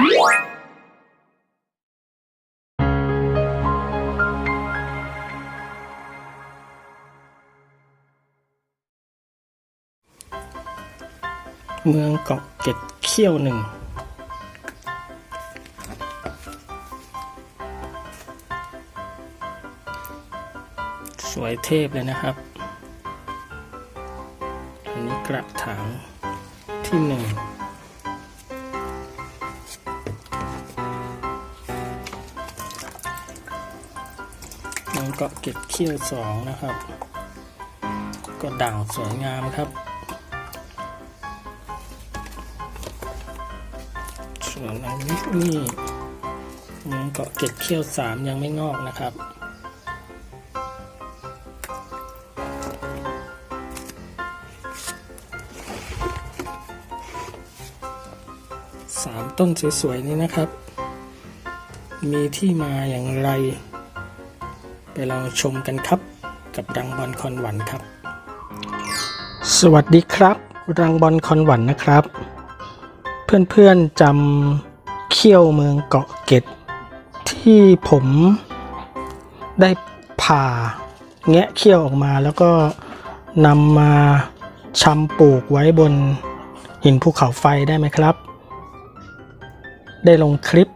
เมืองเกาะเก็ดเขี้ยวหนึ่ง สวยเทพเลยนะครับ อันนี้กระถางที่หนึ่ง กาะเกร็ดเขี้ยวสองนะครับ ก็ด่างสวยงามครับ ส่วนอันนี้นี่เมืองเกาะเกร็ดเขี้ยวสามยังไม่งอกนะครับสามต้นสวยๆนี้นะครับ มีที่มาอย่างไร ไปลองชมกันครับ กับรังบอลคอนหวันครับ สวัสดีครับ รังบอลคอนหวันนะครับ เพื่อนๆจำเขี้ยวเมืองเกาะเกร็ดที่ผมได้ผ่าแงะเขี้ยวออกมาแล้วก็นำมาชำปลูกไว้บนหินภูเขาไฟได้ไหมครับ ได้ลงคลิป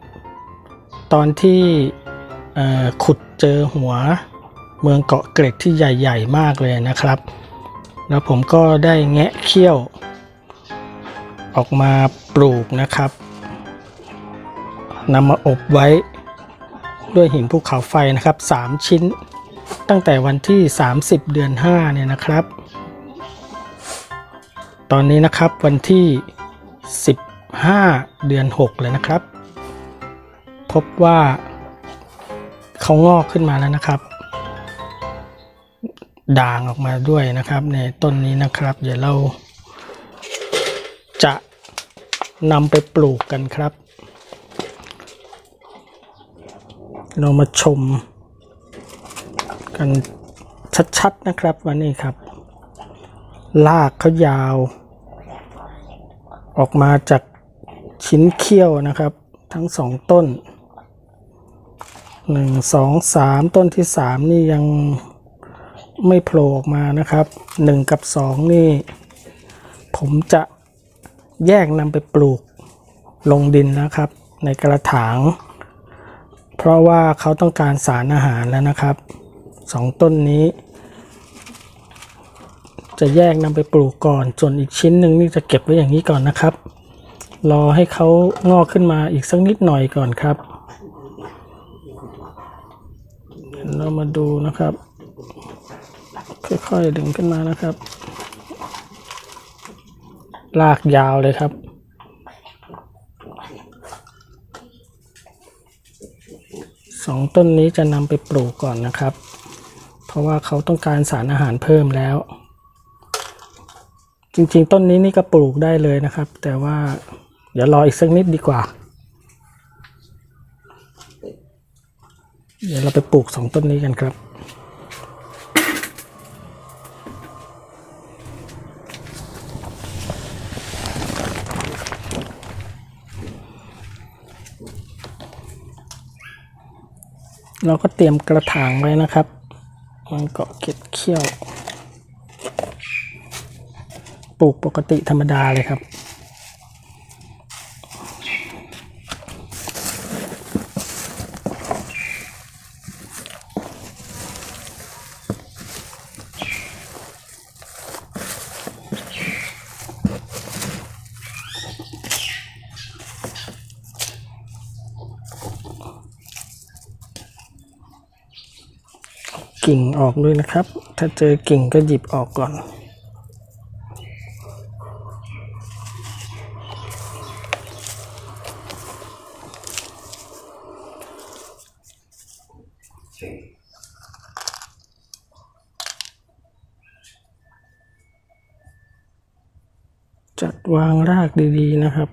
ตอนที่ ขุดเจอหัวเมืองเกาะเกร็ดที่ใหญ่ ๆ มากเลยนะครับ แล้วผมก็ได้แงะเขี้ยว ออกมาปลูกนะครับนำมาอบไว้ด้วยหินภูเขาไฟนะครับ 3 ชิ้น ตั้งแต่วันที่ 30 เดือน 5 เนี่ยนะครับ ตอนนี้นะครับวันที่ 15 เดือน 6 เลยนะครับ พบว่า เขางอกขึ้นมาแล้วนะครับ ด่างออกมาด้วยนะครับ ในต้นนี้นะครับ เดี๋ยวเราจะนำไปปลูกกันครับ เรามาชมกันชัดๆนะครับวันนี้ครับ ลากเขายาว ออกมาจากชิ้นเขี้ยวนะครับ ทั้งสองต้น หนึ่งสองสามต้นที่สามนี่ยังไม่โผล่ออกมานะครับหนึ่งกับสองนี่ ผมจะแยกนำไปปลูกลงดินนะครับ ในกระถาง เพราะว่าเขาต้องการสารอาหารแล้วนะครับสองต้นนี้ จะแยกนำไปปลูกก่อน ส่วนอีกชิ้นหนึ่งนี่จะเก็บไว้อย่างนี้ก่อนนะครับ รอให้เขางอกขึ้นมาอีกสักนิดหน่อยก่อนครับ เรามาดูนะครับ ค่อยๆดึงขึ้นมานะครับ ลากยาวเลยครับ สองต้นนี้จะนำไปปลูกก่อนนะครับ เพราะว่าเขาต้องการสารอาหารเพิ่มแล้ว จริงๆ ต้นนี้นี่ก็ปลูกได้เลยนะครับ แต่ว่าเดี๋ยวรออีกสักนิดดีกว่า เดี๋ยวเราไปปลูกสองต้นนี้กันครับเราก็เตรียมกระถางไว้นะครับ มันเกาะเก็ดเขี้ยว ปลูกปกติธรรมดาเลยครับ กิ่งออกด้วยนะครับ ถ้าเจอกิ่งก็หยิบออกก่อน จัดวางรากดีๆนะครับ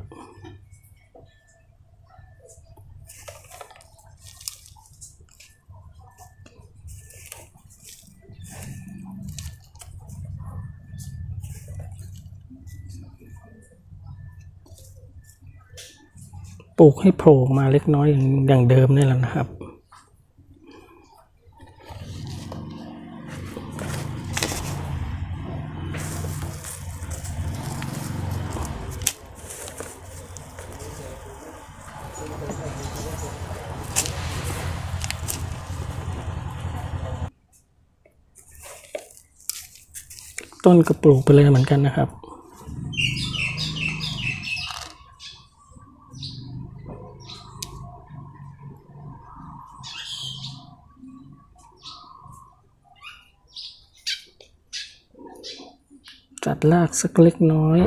ลูกให้โผล่มาเล็กน้อยอย่างอย่างเดิมนี่แหละนะครับ ต้นก็ปลูกไปเลยเหมือนกันนะครับ จัดรากสักเล็กน้อย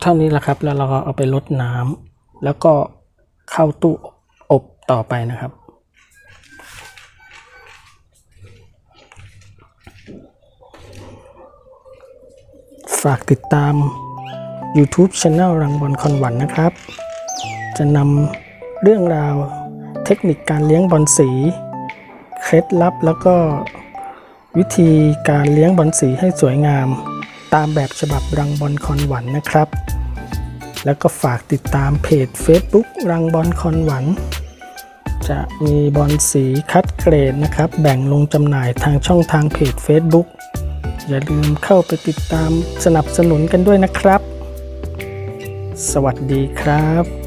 เท่านี้แหละครับ แล้วเราก็เอาไปลดน้ำแล้วก็เข้าตู้อบต่อไปนะครับ ฝากติดตาม YouTube Channel รังบอลคอนหวันนะครับ จะนำเรื่องราวเทคนิคการเลี้ยงบอลสี เคล็ดลับแล้วก็วิธีการเลี้ยงบอลสีให้สวยงาม ตามแบบฉบับรังบอลคอนหวันนะครับ แล้วก็ฝากติดตามเพจ Facebook รังบอลคอนหวัน จะมีบอลสีคัดเกรดนะครับ แบ่งลงจำหน่ายทางช่องทางเพจ Facebook อย่าลืมเข้าไปติดตามสนับสนุนกันด้วยนะครับ สวัสดีครับ